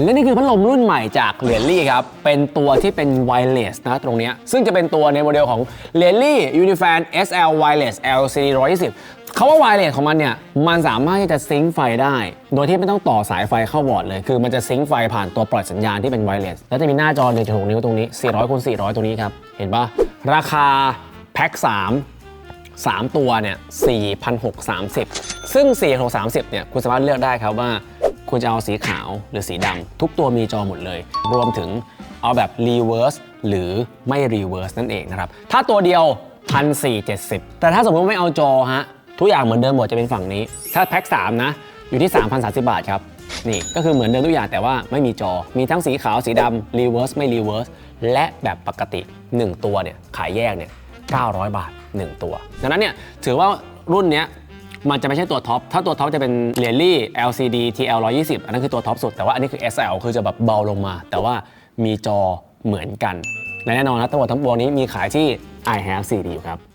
และนี่คือพัดลมรุ่นใหม่จากเ e ยลี่ครับ เป็นตัวที่เป็น wireless นะตรงนี้ ซึ่งจะเป็นตัวในโมเดลของเ e ยลี่ Unifan SL Wireless LCD 120เขาว่า wireless ของมันเนี่ย มันสามารถที่จะซิงค์ไฟได้ โดยที่ไม่ต้องต่อสายไฟเข้าบอร์ดเลย คือมันจะซิงค์ไฟผ่านตัวปล่อยสัญญาณที่เป็น wireless แล้วจะมีหน้าจอ1.6นิ้วตรงนี้ 400คูณ400 ตรงนี้ครับ เห็นปะราคาแพ็ค3 3 ตัวเนี่ย4,630 ซึ่ง 4,630เนี่ย คุณสามารถเลือกได้ครับว่า คุณจะเอาสีขาวหรือสีดำทุกตัวมีจอหมดเลย รวมถึงเอาแบบ reverse หรือไม่ reverse นั่นเองนะครับ ถ้าตัวเดียว 1,470 แต่ถ้าสมมติไม่เอาจอฮะ ทุกอย่างเหมือนเดิมหมดจะเป็นฝั่งนี้ ถ้าแพ็ค3นะ อยู่ที่ 3,030 บาทครับ นี่ก็คือเหมือนเดิมทุกอย่างแต่ว่าไม่มีจอ มีทั้งสีขาวสีดำ reverse ไม่ reverse และแบบปกติ 1 ตัวเนี่ยขายแยกเนี่ย900 บาท 1 ตัว ดังนั้นเนี่ยถือว่ารุ่นเนี้ย มันจะไม่ใช่ตัวท็อป ถ้าตัวท็อปจะเป็นเ e ย l ลี่ LCD TL 120 อันนั้นคือตัวท็อปสุด แต่ว่าอันนี้คือ SL คือจะแบบเบาลงมา แต่ว่ามีจอเหมือนกัน และแน่นอนนะทั้งหมดทั้งปวงนี้มีขายที่ i have CD อยู่ครับ